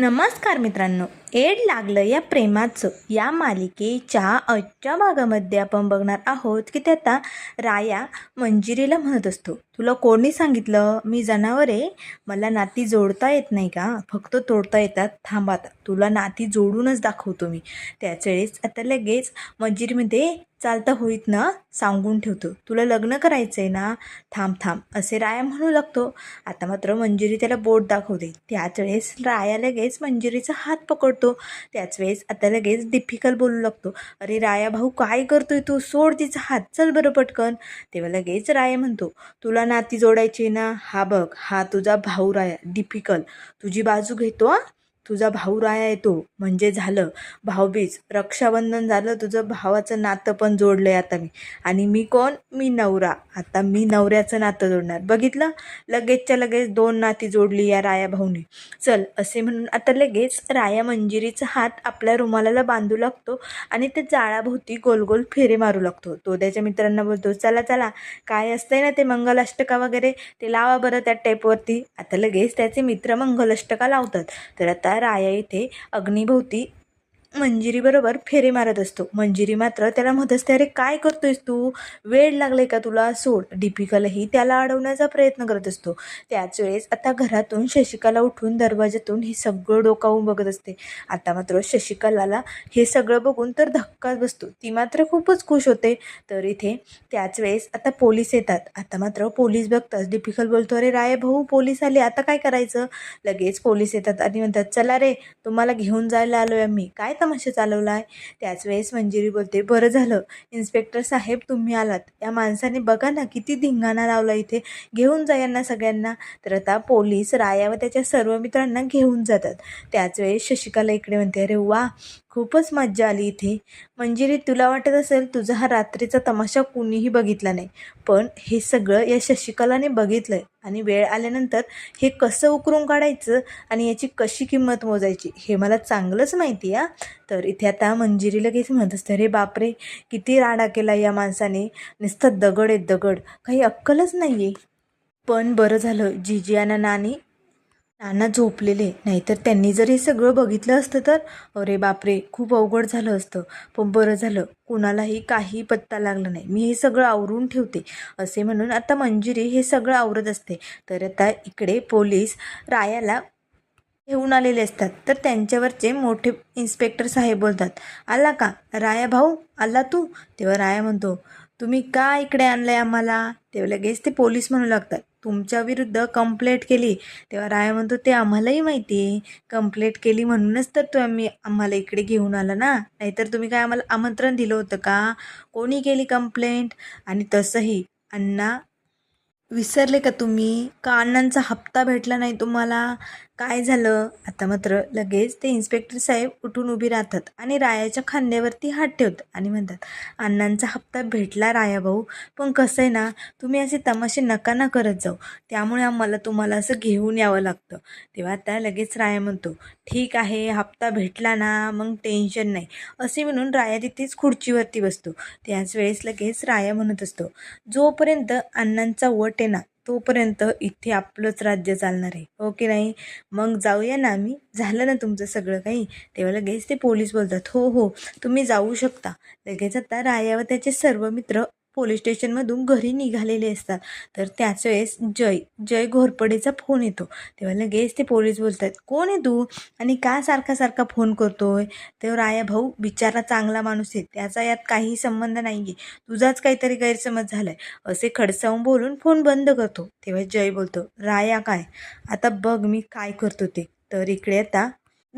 नमस्कार मित्रांनो. एड लागलं या प्रेमाचं. या मालिकेच्या आजच्या भागामध्ये आपण बघणार आहोत की ते आता राया मंजिरीला म्हणत असतो. तुला कोणी सांगितलं? मी जनावर आहे. मला नाती जोडता येत नाही का? फक्त तोडता येतात. थांबा आता. तुला नाती जोडूनच दाखवतो मी. त्याच वेळेस आता लगेच मंजिरीमध्ये चालता होईत ना? सांगून ठेवतो. तुला लग्न करायचं आहे ना? थांब थांब. असे राया म्हणू लागतो. आता मात्र मंजिरी त्याला बोट दाखवते. त्याच वेळेस राया लगेच मंजिरीचा हात पकडतो. त्याच वेळेस आता लगेच डिफिकल बोलू लागतो. अरे राया भाऊ काय करतोय तू? सोड तिचा हात चल बरं पटकन. तेव्हा लगेच राया म्हणतो तुला नाती जोडायची ना? हा बघ हा तुझा भाऊ राया डिफिकल तुझी बाजू घेतो हा. तुझा भाऊ राया येतो. म्हणजे झालं. भाऊबीज रक्षाबंधन झालं. तुझं भावाचं नातं पण जोडलं आहे आता मी. आणि मी कोण? मी नवरा. आता मी नवऱ्याचं नातं जोडणार. बघितलं? लगेचच्या लगेच दोन नाती जोडली या राया भाऊने. चल असे म्हणून आता लगेच राया मंजिरीचा हात आपल्या रुमालाला बांधू लागतो आणि ते जाळाभोवती गोल गोल फेरे मारू लागतो. तो त्याच्या मित्रांना बोलतो चला चला. काय असतंय ना ते मंगलाष्टका वगैरे? ते लावा बरं त्या टेपवरती आता लगेच त्याचे मित्र मंगलाष्टका लावतात. तर आता राया इथे अग्निभोवती मंजिरीबरोबर फेरे मारत असतो. मंजिरी मात्र त्याला म्हणत असते अरे काय करतोयस तू? वेळ लागले का तुला? सोड. दीपिकालाही त्याला अडवण्याचा प्रयत्न करत असतो. त्याच वेळेस आता घरातून शशिकाला उठून दरवाजातून हे सगळं डोकावून बघत असते. आता मात्र शशिकलाला हे सगळं बघून तर धक्काच बसतो. ती मात्र खूपच खुश होते. तर इथे त्याच वेळेस आता पोलीस येतात. आता मात्र पोलीस बघताच डिपिकल बोलतो अरे राय भाऊ पोलीस आले. आता काय करायचं? लगेच पोलीस येतात आणि म्हणतात चला रे तुम्हाला घेऊन जायला आलो आहे मी काय तमाशा चालवला आहे त्याच वेळेस मंजिरी बोलते बरं झालं. इन्स्पेक्टर साहेब तुम्ही आलात. या माणसाने बघा ना किती धिंगाणा लावला इथे. घेऊन जा यांना सगळ्यांना. तर आता पोलीस राया व त्याच्या सर्व मित्रांना घेऊन जातात. त्याच वेळेस शशिकाला इकडे म्हणते अरे वा खूपच मज्जा आली इथे. मंजिरी तुला वाटत असेल तुझा हा रात्रीचा तमाशा कुणीही बघितला नाही पण हे सगळं या शशिकलाने बघितलं आहे आणि वेळ आल्यानंतर हे कसं उकरून काढायचं आणि याची कशी किंमत मोजायची हे मला चांगलंच माहिती आहे तर इथे आता मंजिरी लगेच म्हणत असते अरे बापरे किती राडा केला या माणसाने. नुसतं दगड आहे दगड. काही अक्कलच नाही आहे पण बरं झालं जिजी आणि नानी नाना झोपलेले. नाहीतर त्यांनी जर हे सगळं बघितलं असतं तर? अरे बापरे खूप अवघड झालं असतं. पण बरं झालं. कुणालाही काही पत्ता लागला नाही. मी हे सगळं आवरून ठेवते. असे म्हणून आता मंजिरी हे सगळं आवरत असते. तर आता इकडे पोलीस रायाला घेऊन आलेले असतात. तर त्यांच्यावरचे मोठे इन्स्पेक्टर साहेब बोलतात. आला का? राया भाऊ आला तू? तेव्हा राया म्हणतो तुम्ही का इकडे आणलं आहे आम्हाला? तेव्हा लगेच ते पोलीस म्हणू लागतात. तुमच्या विरुद्ध कंप्लेंट केली. तेव्हा राया म्हणतो ते आम्हालाही माहिती आहे. कंप्लेंट केली म्हणूनच तर तू आम्ही आम्हाला इकडे घेऊन आला ना. नाहीतर तुम्ही काय आम्हाला आमंत्रण दिलं होतं का? कोणी केली कंप्लेंट आणि तसंही. अण्णा विसरले का तुम्ही? का अण्णांचा हप्ता भेटला नाही तुम्हाला? काय झालं? आता मात्र लगेच ते इन्स्पेक्टर साहेब उठून उभी राहतात आणि रायाच्या खांद्यावरती हात ठेवतात आणि म्हणतात अण्णांचा हप्ता भेटला राया भाऊ पण कसं आहे ना तुम्ही असे तमाशे नका ना करत जाऊ. त्यामुळे आम्हाला तुम्हाला असं घेऊन यावं लागतं. तेव्हा आता लगेच राया म्हणतो ठीक आहे हप्ता भेटला ना मग टेन्शन नाही. असे म्हणून राया तिथेच खुर्चीवरती बसतो. त्याच वेळेस लगेच राया म्हणत असतो जोपर्यंत अण्णांचा वट आहे ना तोपर्यंत इथे आपलंच राज्य चालणार आहे. हो की नाही? मग जाऊया ना आम्ही. झालं ना तुमचं सगळं काही? तेव्हा लगेच ते पोलीस बोलतात. हो हो. तुम्ही जाऊ शकता. लगेच आता राया व त्याचे सर्व मित्र पोलीस स्टेशनमधून घरी निघालेले असतात. तर त्याच वेळेस जय जय घोरपडेचा फोन येतो. तेव्हा लगेच ते पोलीस बोलतात कोण आहे तू? आणि का सारखा सारखा फोन करतोय? तेव्हा राया भाऊ बिचारा चांगला माणूस आहे. त्याचा यात काही संबंध नाही आहे तुझाच काहीतरी गैरसमज झालाय. असे खडसावून बोलून फोन बंद करतो. तेव्हा जय बोलतो राया काय? आता बघ मी काय करतो ते. तर इकडे आता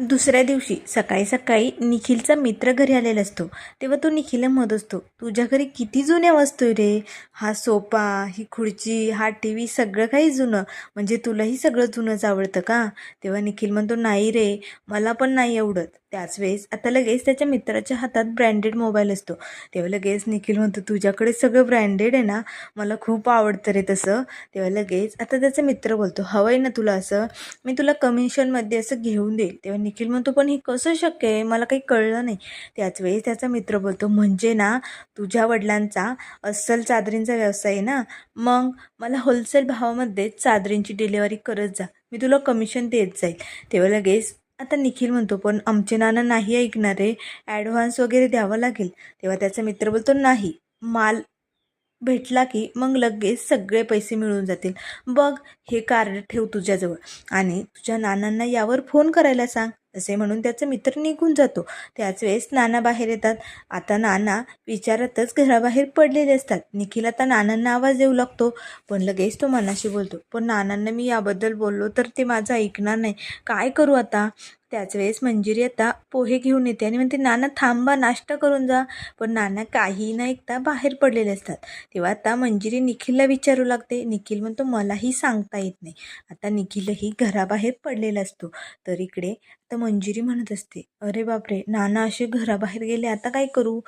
दुसऱ्या दिवशी सकाळी सकाळी निखिलचा मित्र घरी आलेला असतो. तेव्हा तो निखिलला म्हणत असतो तुझ्या घरी किती जुन्या वस्तू आहे रे? हा सोफा ही खुर्ची हा टी व्ही सगळं काही जुनं. म्हणजे तुलाही सगळं जुनंच आवडतं का? तेव्हा निखिल म्हणतो नाही रे मला पण नाही आवडत. त्याच वेळेस आता लगेच त्याच्या मित्राच्या हातात ब्रँडेड मोबाईल असतो. तेव्हा लगेच निखिल म्हणतो तुझ्याकडे सगळं ब्रँडेड आहे ना? मला खूप आवडतं रे तसं. तेव्हा लगेच आता त्याचा मित्र बोलतो हवं आहे ना तुला असं? मी तुला कमिशनमध्ये असं घेऊन देईल. तेव्हा निखिल म्हणतो पण हे कसं शक्य आहे? मला काही कळलं नाही. त्याच वेळेस त्याचा मित्र बोलतो म्हणजे ना तुझ्या वडिलांचा अस्सल चादरींचा व्यवसाय आहे ना? मग मला होलसेल भावामध्ये चादरींची डिलेवरी करत जा. मी तुला कमिशन देत जाईल. तेव्हा लगेच आता निखिल म्हणतो पण आमचे नाना नाही ऐकणारे ॲडव्हान्स वगैरे द्यावं लागेल. तेव्हा त्याचा मित्र बोलतो नाही. माल भेटला की मग लगेच सगळे पैसे मिळून जातील. बघ हे कार्ड ठेव तुझ्याजवळ. आणि तुझ्या नानांना यावर फोन करायला सांग. असे म्हणून त्याचा मित्र निघून जातो. त्याच वेळेस नाना बाहेर येतात. आता नाना विचारातच घराबाहेर पडलेले असतात. निखिल आता नानांना आवाज देऊ लागतो. पण लगेच तो मनाशी बोलतो. पण नानांना मी याबद्दल बोललो तर ते माझं ऐकणार नाही. काय करू आता? त्याच वेळेस मंजिरी आता पोहे घेऊन येते आणि म्हणते नाना थांबा नाश्ता करून जा. पण नाना काही न ऐकता बाहेर पडलेले असतात. तेव्हा आता मंजिरी निखिलला विचारू लागते. निखिल म्हणतो मलाही सांगता येत नाही. आता निखिलही घराबाहेर पडलेला असतो. तर इकडे तर मंजिरी म्हणत असते. अरे बापरे! नाना असे घराबाहेर गेले आता काय करू?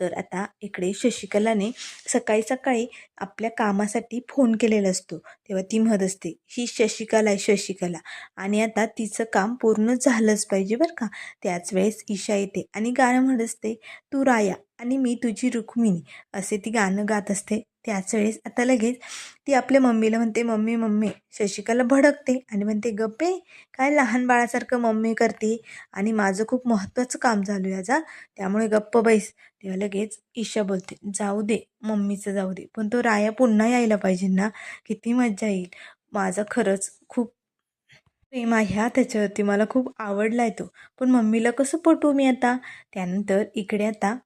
तर आता इकडे शशिकलाने सकाळी सकाळी आपल्या कामासाठी फोन केलेला असतो. तेव्हा ती म्हणत असते ही शशिकला आहे शशिकला. आणि आता तिचं काम पूर्ण झालंच पाहिजे बरं का? त्याच वेळेस ईशा येते आणि गाणं म्हणत असते तू राया आणि मी तुझी रुक्मिणी. असे ती गाणं गात असते. त्याच वेळेस आता लगेच ती आपल्या मम्मीला म्हणते मम्मी मम्मी. शशिकाला भडकते आणि म्हणते गप्पे काय लहान बाळासारखं मम्मी करते आणि माझं खूप महत्त्वाचं काम चालू आहे आज त्यामुळे गप्प बैस. तेव्हा लगेच ईशा बोलते जाऊ दे मम्मीचं जाऊ दे. पण तो राया पुन्हा यायला पाहिजे ना. किती मज्जा येईल. माझं खरंच खूप प्रेम आहे हा. त्याच्यावरती मला खूप आवडला आहे तो. पण मम्मीला कसं पटवू मी आता? त्यानंतर इकडे आता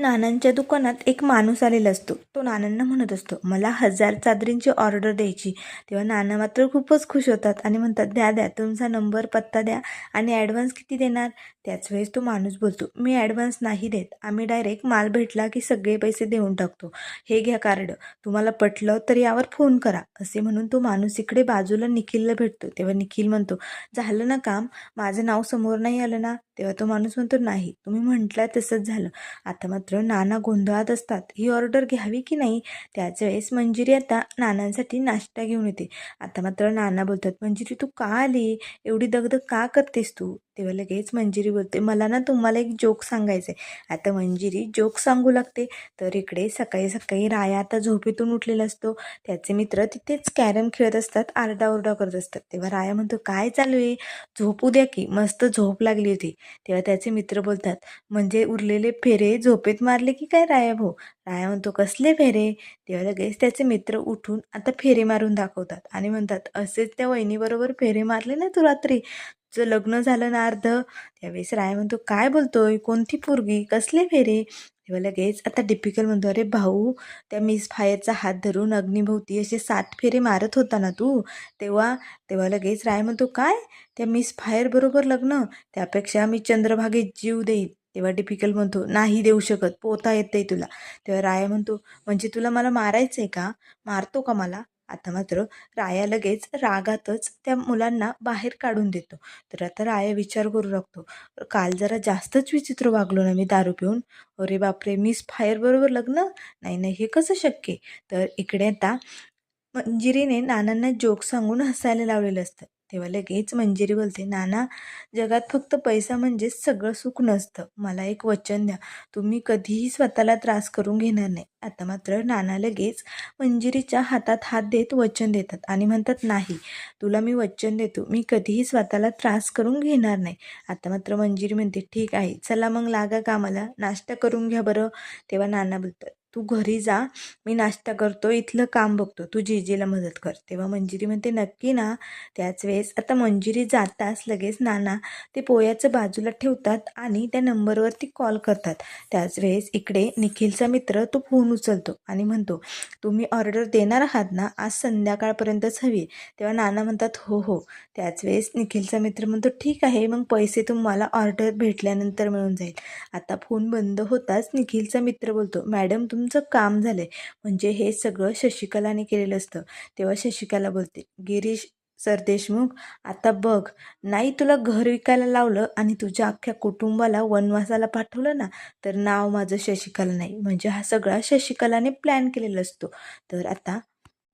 नानांच्या दुकानात एक माणूस आलेला असतो. तो नानांना म्हणत असतो मला हजार चादरींची ऑर्डर द्यायची. तेव्हा नाना मात्र खूपच खुश होतात आणि म्हणतात द्या द्या तुमचा नंबर पत्ता द्या आणि ॲडव्हान्स किती देणार? त्याच वेळेस तो माणूस बोलतो मी ॲडव्हान्स नाही देत. आम्ही डायरेक्ट माल भेटला की सगळे पैसे देऊन टाकतो. हे घ्या कार्ड. तुम्हाला पटलं तर यावर फोन करा. असे म्हणून तो माणूस इकडे बाजूला निखिलला भेटतो. तेव्हा निखिल म्हणतो झालं ना काम? माझं नाव समोर नाही आलं ना? तेव्हा तो माणूस म्हणतो नाही. तुम्ही म्हटलं तसंच झालं. आता मात्र मात्र नाना गोंधळात असतात. ही ऑर्डर घ्यावी की नाही? त्याच वेळेस मंजिरी आता नानांसाठी नाश्ता घेऊन येते. आता मात्र नाना बोलतात मंजिरी तू का आली? एवढी दगदग का करतेस तू? तेव्हा लगेच मंजिरी बोलते. मला ना तुम्हाला एक जोक सांगायचं आहे आता मंजिरी जोक सांगू लागते. तर इकडे सकाळी सकाळी राया आता झोपेतून उठलेला असतो. त्याचे मित्र तिथेच कॅरम खेळत असतात आरडाओरडा करत असतात. तेव्हा राया म्हणतो काय चालू आहे? झोपू द्या की. मस्त झोप लागली होती. तेव्हा त्याचे मित्र बोलतात म्हणजे उरलेले फेरे झोपेत मारले की काय राया भाऊ? राया म्हणतो कसले फेरे? तेव्हा लगेच त्याचे मित्र उठून आता फेरे मारून दाखवतात आणि म्हणतात असेच त्या वहिनीबरोबर फेरे मारले ना तू रात्री? तुझं लग्न झालं ना अर्ध? त्यावेळेस राय म्हणतो काय बोलतोय? कोणती पोरगी? कसले फेरे? तेव्हा लगेच आता डिपिकल म्हणतो अरे भाऊ त्या मिस फायरचा हात धरून अग्निभोवती असे सात फेरे मारत होता ना तू? तेव्हा? तेव्हा लगेच राय म्हणतो काय? त्या मिस फायर बरोबर लग्न? त्यापेक्षा मी चंद्रभागेत जीव देईन. तेव्हा डिफिकल म्हणतो नाही देऊ शकत पोता आहे तुला. तेव्हा राय म्हणतो म्हणजे तुला मला मारायचं आहे का? मारतो का मला? आता मात्र राया लगेच रागातच त्या मुलांना बाहेर काढून देतो. तर आता राया विचार करू लागतो. काल जरा जास्तच विचित्र वागलो ना मी दारू पिऊन. अरे बापरे मिस फायर बरोबर लग्न? नाही नाही हे कसं शक्य? तर इकडे आता मंजिरीने नानांना जोक सांगून हसायला लावलेलं असतं. तेव्हा लगेच मंजिरी बोलते नाना जगात फक्त पैसा म्हणजेच सगळं सुख नसतं. मला एक वचन द्या. तुम्ही कधीही स्वतःला त्रास करून घेणार नाही. आता मात्र नाना लगेच मंजिरीच्या हातात हात देत वचन देतात आणि म्हणतात नाही तुला मी वचन देतो. मी कधीही स्वतःला त्रास करून घेणार नाही. आता मात्र मंजिरी म्हणते ठीक आहे चला मग लागा कामाला. नाश्ता करून घ्या बरं. तेव्हा नाना बोलतात तू घरी जा मी नाश्ता करतो इथलं काम बघतो तू जीजीला मदत कर. तेव्हा मंजिरी म्हणते नक्की ना त्याच वेळेस आता मंजिरी जाताच लगेच नाना ते पोयाचं बाजूला ठेवतात आणि त्या नंबरवरती कॉल करतात. त्याच वेळेस इकडे निखिलचा मित्र तो फोन उचलतो आणि म्हणतो तुम्ही ऑर्डर देणार आहात ना आज संध्याकाळपर्यंतच हवी तेव्हा नाना म्हणतात हो हो. त्याच वेळेस निखिलचा मित्र म्हणतो ठीक आहे मग पैसे तुम्हाला ऑर्डर भेटल्यानंतर मिळून जाईल. आता फोन बंद होताच निखिलचा मित्र बोलतो मॅडम तुम तुमचं काम झालं आहे म्हणजे हे सगळं शशिकलाने केलेलं असतं. तेव्हा शशिकला बोलते गिरीश सरदेशमुख आता बघ नाही तुला घर विकायला लावलं आणि तुझ्या अख्ख्या कुटुंबाला वनवासाला पाठवलं ना तर नाव माझं शशिकला नाही. म्हणजे हा सगळा शशिकलाने प्लॅन केलेला असतो. तर आता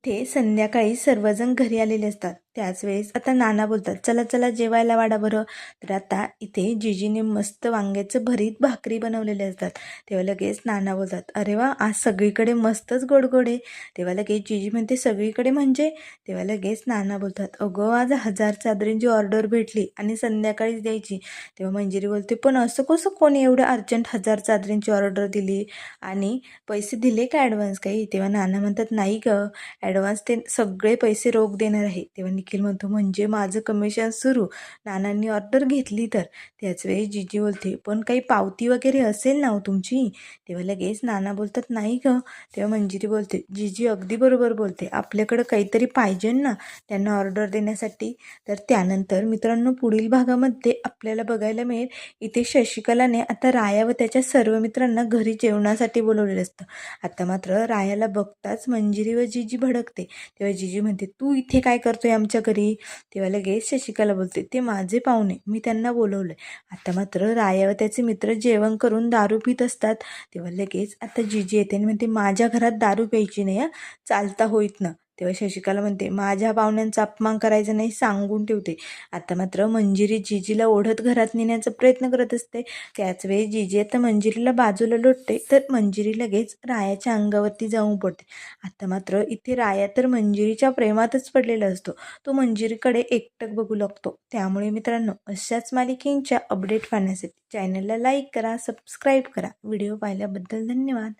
ते संध्याकाळी सर्वजण घरी आलेले असतात. त्याच वेळेस आता नाना बोलतात चला चला जेवायला वाडा बरं. तर आता इथे जिजीने मस्त वांग्याचं भरीत भाकरी बनवलेले असतात. तेव्हा लगेच नाना बोलतात अरे वा आज सगळीकडे मस्तच गोडगोड आहे. तेव्हा लगेच जिजी म्हणते सगळीकडे म्हणजे? तेव्हा लगेच नाना बोलतात अगं आज हजार चादरींची ऑर्डर भेटली आणि संध्याकाळीच द्यायची. तेव्हा मंजिरी बोलते पण असं कसं कोणी एवढं अर्जंट हजार चादरींची ऑर्डर दिली आणि पैसे दिले का ॲडव्हान्स काही? तेव्हा नाना म्हणतात नाही गं ॲडव्हान्स ते सगळे पैसे रोख देणार आहे. तेव्हा निखिल म्हणतो म्हणजे माझं कमिशन सुरू. नानांनी ऑर्डर घेतली तर. त्याचवेळी जिजी बोलते पण काही पावती वगैरे असेल ना हो तुमची? तेव्हा लगेच नाना बोलतात नाही गं. तेव्हा मंजिरी बोलते जिजी अगदी बरोबर बोलते. आपल्याकडं काहीतरी पाहिजे ना त्यांना ऑर्डर देण्यासाठी. तर त्यानंतर मित्रांनो पुढील भागामध्ये आपल्याला बघायला मिळेल इथे शशिकलाने आता राया व त्याच्या सर्व मित्रांना घरी जेवणासाठी बोलवलेलं असतं. आता मात्र रायाला बघताच मंजिरी व जिजी भडकते. तेव्हा जिजी म्हणते तू इथे काय करतोय? आमच्या घरी. तेव्हा लगेच शशिकला बोलते ते माझे पाहुणे. मी त्यांना बोलवलं आता मात्र राया व त्याचे मित्र जेवण करून दारू पित असतात. तेव्हा लगेच आता जीजी येते आणि म्हणते माझ्या घरात दारू प्यायची नाही चालता होईत ना. तेव्हा शशिकला म्हणते माझ्या पाहुण्यांचा अपमान करायचा नाही सांगून ठेवते. आता मात्र मंजिरी जिजीला ओढत घरात नेण्याचा प्रयत्न करत असते. त्याच वेळी जिजी आता मंजिरीला बाजूला लोटते तर मंजिरी लगेच रायाच्या अंगावरती जाऊन पडते. आता मात्र इथे राया तर मंजिरीच्या प्रेमातच पडलेला असतो. तो मंजिरीकडे एकटक बघू लागतो. त्यामुळे मित्रांनो अशाच मालिकेंच्या अपडेट पाहण्यासाठी चॅनलला लाईक करा सबस्क्राईब करा. व्हिडिओ पाहिल्याबद्दल धन्यवाद.